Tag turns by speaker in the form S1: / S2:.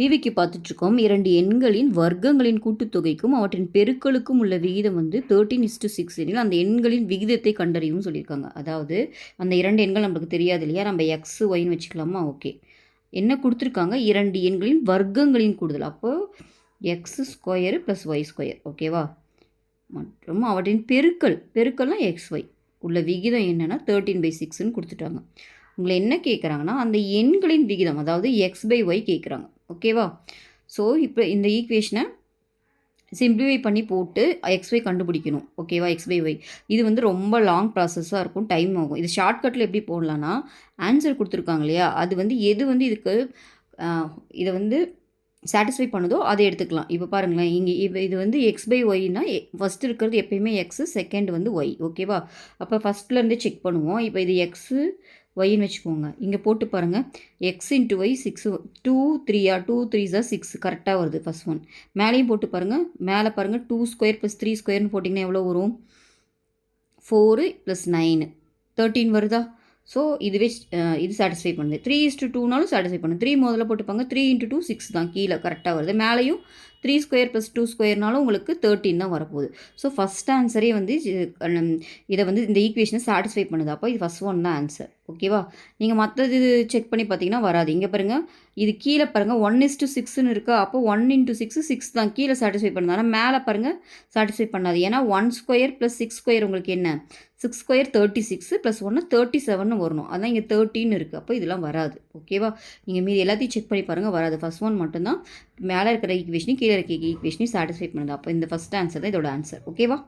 S1: பிவிக்கு பார்த்துட்ருக்கோம். இரண்டு எண்களின் வர்க்கங்களின் கூட்டுத்தொகைக்கும் அவற்றின் பெருக்களுக்கும் உள்ள விகிதம் வந்து தேர்ட்டின் இஸ்டு சிக்ஸ் எனில் அந்த எண்களின் விகிதத்தை கண்டறியும் சொல்லியிருக்காங்க. அதாவது அந்த இரண்டு எண்கள் நம்மளுக்கு தெரியாது இல்லையா? நம்ம எக்ஸ் ஒயின்னு வச்சுக்கலாமா? ஓகே என்ன கொடுத்துருக்காங்க? இரண்டு எண்களின் வர்க்கங்களின் கூடுதல். அப்போது X square plus Y square ஓகேவா மற்றும் அவற்றின் பெருக்கல். பெருக்கல்னா எக்ஸ் ஒய் உள்ள விகிதம் என்னென்னா தேர்ட்டின் பை சிக்ஸ்ன்னு கொடுத்துட்டாங்க. உங்களை என்ன கேட்குறாங்கன்னா அந்த எண்களின் விகிதம் அதாவது எக்ஸ் பை ஒய் கேட்குறாங்க. ஓகேவா? ஸோ இப்போ இந்த ஈக்குவேஷனை சிம்பிளிஃபை பண்ணி போட்டு எக்ஸ் கண்டுபிடிக்கணும். ஓகேவா? எக்ஸ்பை ஒய் இது வந்து ரொம்ப லாங் ப்ராசஸாக இருக்கும். டைம் ஆகும். இது ஷார்ட்கட்டில் எப்படி போடலான்னா ஆன்சர் கொடுத்துருக்காங்க இல்லையா? அது வந்து எது வந்து இதுக்கு இதை வந்து சாட்டிஸ்ஃபை பண்ணுதோ அதை எடுத்துக்கலாம். இப்போ பாருங்களேன். இங்கே இப்போ இது வந்து எக்ஸ் பை ஒய்னா ஃபஸ்ட் இருக்கிறது எப்பயுமே எக்ஸு செகண்ட் வந்து ஒய் ஓகேவா? அப்போ ஃபஸ்ட்லேருந்து செக் பண்ணுவோம். இப்போ இது எக்ஸு ஒய்ன்னு வச்சுக்கோங்க. இங்கே போட்டு பாருங்கள் X into Y six two த்ரீயா two three ஜா சிக்ஸ் கரெக்டாக வருது ஃபஸ்ட் ஒன் மேலேயும் போட்டு பாருங்கள் மேலே பாருங்கள் டூ ஸ்கொயர் ப்ளஸ் த்ரீ ஸ்கொயர்னு போட்டிங்கன்னா எவ்வளோ வரும்? ஃபோரு ப்ளஸ் நைனு தேர்ட்டீன் வருதா? ஸோ இதுவே இது சாட்டிஸ்ஃபை பண்ணுது. த்ரீ இஸ்ட்டு டூனாலும் சாட்டிஸ்ஃபை பண்ணுது. த்ரீ முதல்ல போட்டுப்பாங்க த்ரீ இன்ட்டு டூ சிக்ஸ் தான். கீழே கரெக்டாக வருது. மேலேயும் த்ரீ ஸ்கொயர் ப்ளஸ் டூ ஸ்கொயர்னாலும் உங்களுக்கு தேர்ட்டின் தான் வரப்போகுது. ஸோ ஃபஸ்ட் ஆன்சரே வந்து இதை வந்து இந்த ஈக்குவேஷனை சாட்டிஸ்ஃபை பண்ணுது. அப்போ இது ஃபஸ்ட் ஒன் தான் ஆன்சர் ஓகேவா? நீங்கள் மற்றது செக் பண்ணி பார்த்தீங்கன்னா வராது. இங்கே பாருங்கள் இது கீழே பாருங்கள் ஒன் இஸ் டு சிக்ஸ்னு இருக்கா. அப்போ ஒன் இன்ட்டு சிக்ஸ் சிக்ஸ் தான். கீழே சாட்டிஸ்ஃபை பண்ணுது. ஆனால் மேலே பாருங்கள் சாட்டிஸ்ஃபை பண்ணாது. ஏன்னா one square plus six square உங்களுக்கு என்ன? Six square thirty six plus ஒன்று தேர்ட்டி செவன் வரணும். அதான் இங்கே தேர்ட்டின்னு இருக்குது அப்போ இதெல்லாம் வராது. ஓகேவா? நீங்கள் மீதி எல்லாத்தையும் செக் பண்ணி பாருங்கள் வராது. ஃபஸ்ட் ஒன் மட்டும்தான். மேலே இருக்கிற ஈக்குவேஷனையும் கீழே இருக்கிற ஈக்குவேஷனையும் சாட்டிஸ்ஃபை பண்ணுது. அப்போ இந்த ஃபஸ்ட் ஆன்சர் தான் இதோட ஆன்சர் ஓகேவா?